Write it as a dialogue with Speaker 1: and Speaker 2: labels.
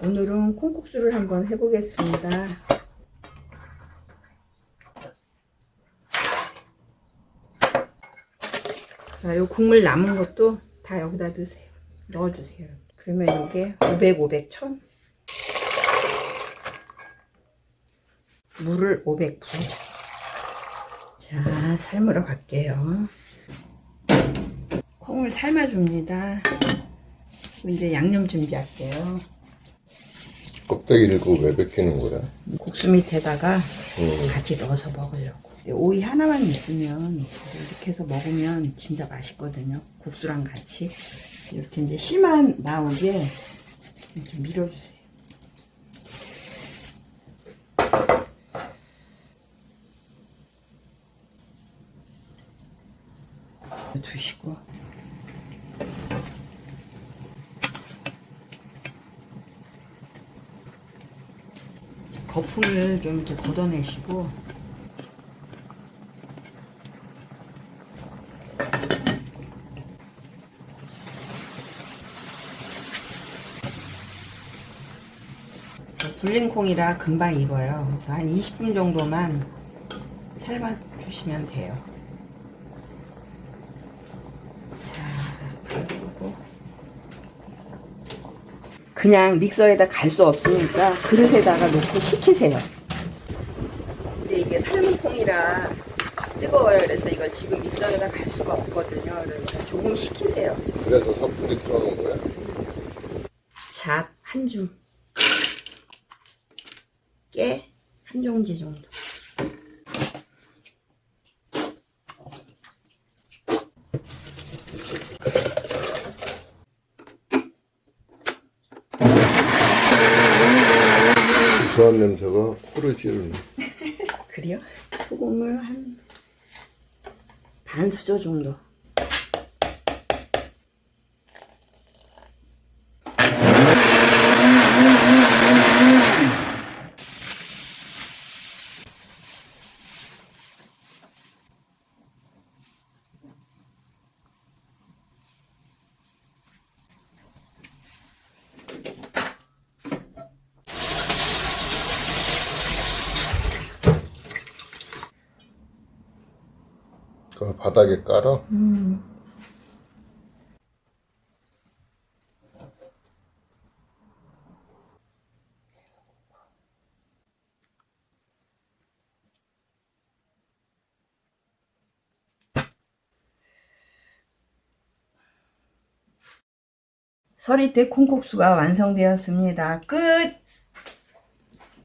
Speaker 1: 오늘은 콩국수를 한번 해보겠습니다. 자, 요 국물 남은 것도 다 여기다 넣으세요. 넣어주세요. 그러면 이게 500, 500, 1000. 물을 500 부어줘. 자, 삶으러 갈게요. 콩을 삶아줍니다. 이제 양념 준비할게요.
Speaker 2: 껍데기를 그왜 벗기는 거야?
Speaker 1: 국수 밑에다가 같이 넣어서 먹으려고. 오이 하나만 있으면 이렇게 해서 먹으면 진짜 맛있거든요. 국수랑 같이. 이렇게 이제 씨만 나오게 이렇게 밀어주세요. 두시고 거품을 좀 이렇게 걷어내시고 불린 콩이라 금방 익어요. 그래서 한 20분 정도만 삶아 주시면 돼요. 자, 그리고 그냥 믹서에다 갈 수 없으니까 그릇에다가 놓고 식히세요. 이제 이게 삶은 콩이라 뜨거워요. 그래서 이걸 지금 믹서에다 갈 수가 없거든요. 그러니까 조금 식히세요.
Speaker 2: 그래서 선풍기 틀어놓은 거야?
Speaker 1: 잣 한 줌. 깨 한 종지 정도.
Speaker 2: 구수한 냄새가 코를 찌르네.
Speaker 1: 그래요? 소금을 한 반 수저 정도.
Speaker 2: 그 바닥에 깔아?
Speaker 1: 서리대 콩국수가 완성되었습니다. 끝!